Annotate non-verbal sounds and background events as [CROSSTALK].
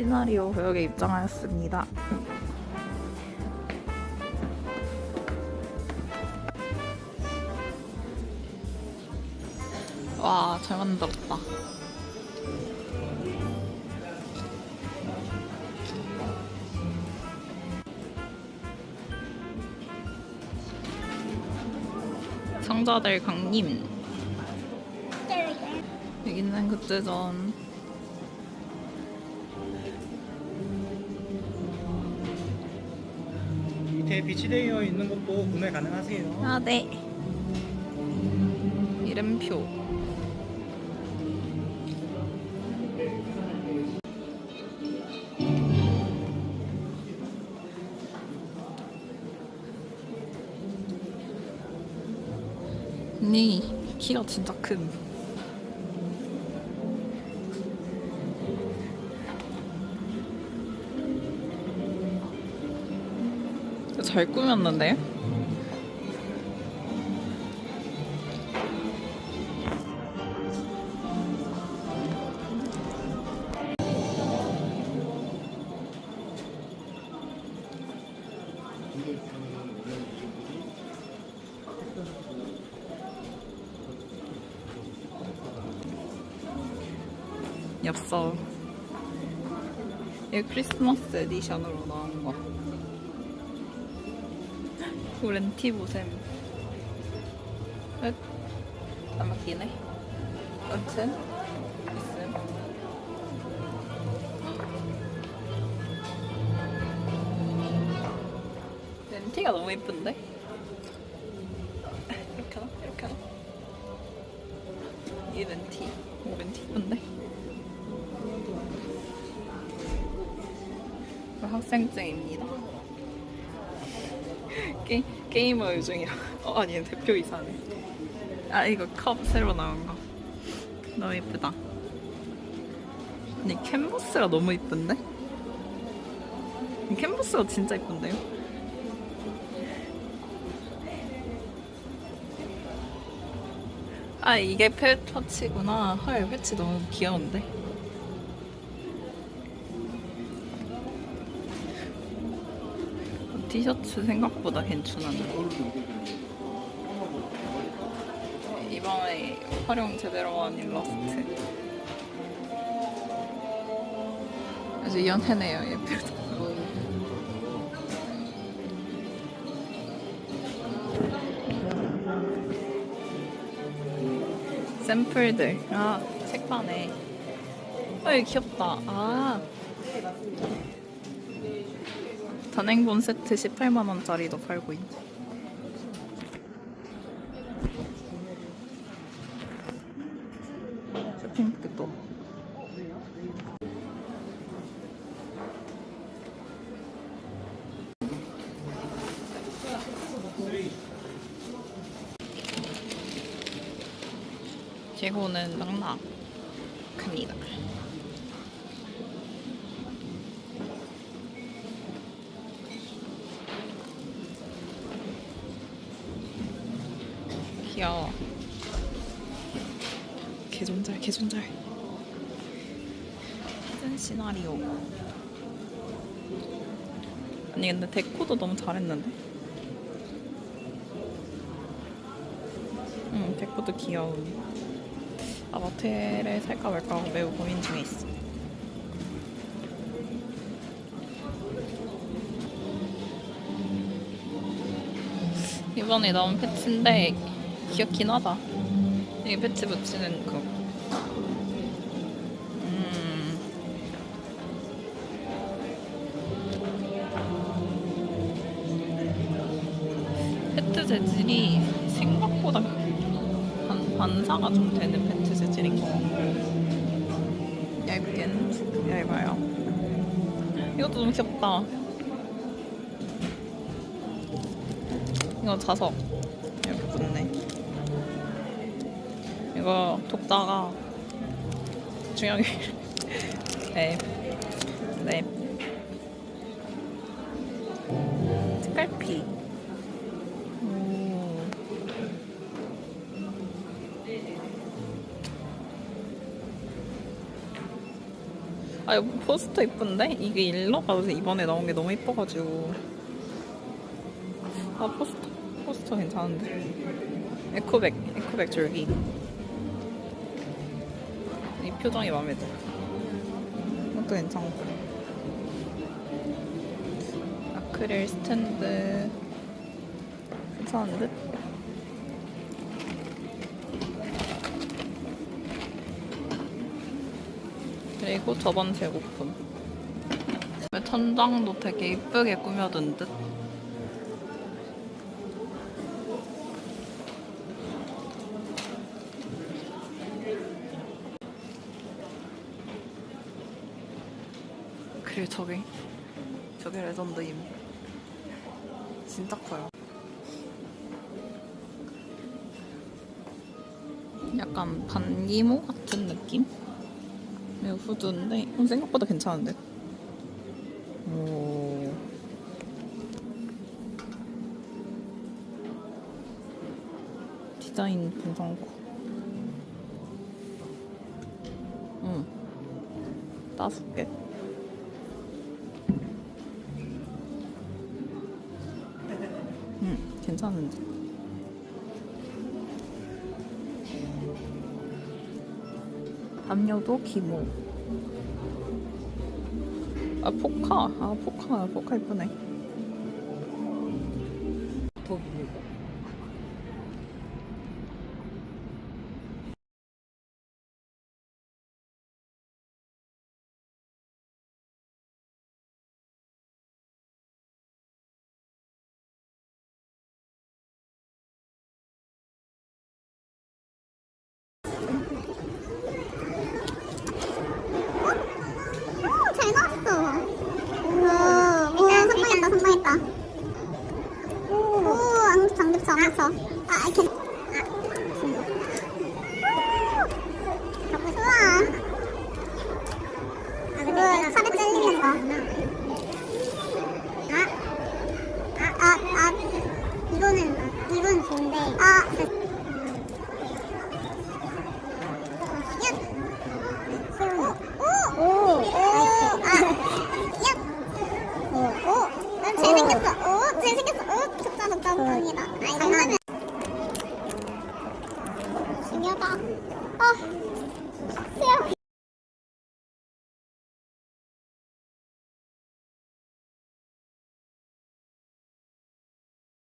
시나리오 구역에 입장하였습니다. 와, 잘 만들었다. 성자들 강림. 여기는 그때전 밑에 비치되어 있는 것도 구매 가능하세요. 아, 네. 이름표. 언니, 키가 진짜 큰. 잘 꾸몄는데요? 엽서. 이 크리스마스 에디션으로 나온 거. 렌티 보셈. 끝. 안 맞기네. 아무튼 있음. 렌티가 너무 이쁜데? [LAUGHS] 이렇게 하나? 이렇게 하나? 이 렌티. 오, 렌티 이쁜데? 저 학생증입니다. 게, 게이머 요정이라. [LAUGHS] 어, 아니, 대표이사네. 아, 이거 컵 새로 나온 거. 너무 이쁘다. 아니, 캔버스가 너무 이쁜데? 이 캔버스가 진짜 이쁜데요? 아, 이게 펠터치구나. 헐, 패치 너무 귀여운데? 티셔츠 생각보다 괜찮은데 이번에 활용 제대로 한 일러스트. 아주 연해네요 예쁘다 샘플들. 아 색반에 어 이거 귀엽다. 아 단행본 세트 18만원짜리도 팔고 있네. 쇼핑백도. 재고는 낙낙합니다. 귀여워. 개존잘, 개존잘. 히든 시나리오. 아니, 근데 데코도 너무 잘했는데? 응, 데코도 귀여운. 아바테를 살까 말까 하고 매우 고민 중에 있어. 이번에 나온 패치인데 귀엽긴 하다. 이 패치 붙이는 거. 음. 패트 재질이 생각보다 반, 반사가 좀 되는 패트 재질인 거. 얇긴 얇아요. 이것도 너무 귀엽다. 이거 자석 이거 독다가 중요하게 [LAUGHS] 네. 네. 오. 아 이거 포스터 이쁜데? 이게 일러가 요새 이번에 나온 게 너무 이뻐가지고 아 포스터 포스터 괜찮은데 에코백 에코백 줄기 이 표정이 마음에 들어 이것도 괜찮고. 아크릴 스탠드. 괜찮은 듯? 그리고 저번 제고품 천장도 되게 이쁘게 꾸며둔 듯 그리고 저게 저게 레전드임. 진짜 커요. 약간 반기모 같은 느낌? 이 후드인데 이건 생각보다 괜찮은데? 오. 디자인 괜찮고 응. 개 응, 괜찮은데. 담요도 기모. 아, 포카. 아, 포카. 포카 이쁘네. 아! 야! 오! 오! 난 잘생겼어! 오! 잘생겼어! 오! 적자 적자. 중요하다. 何?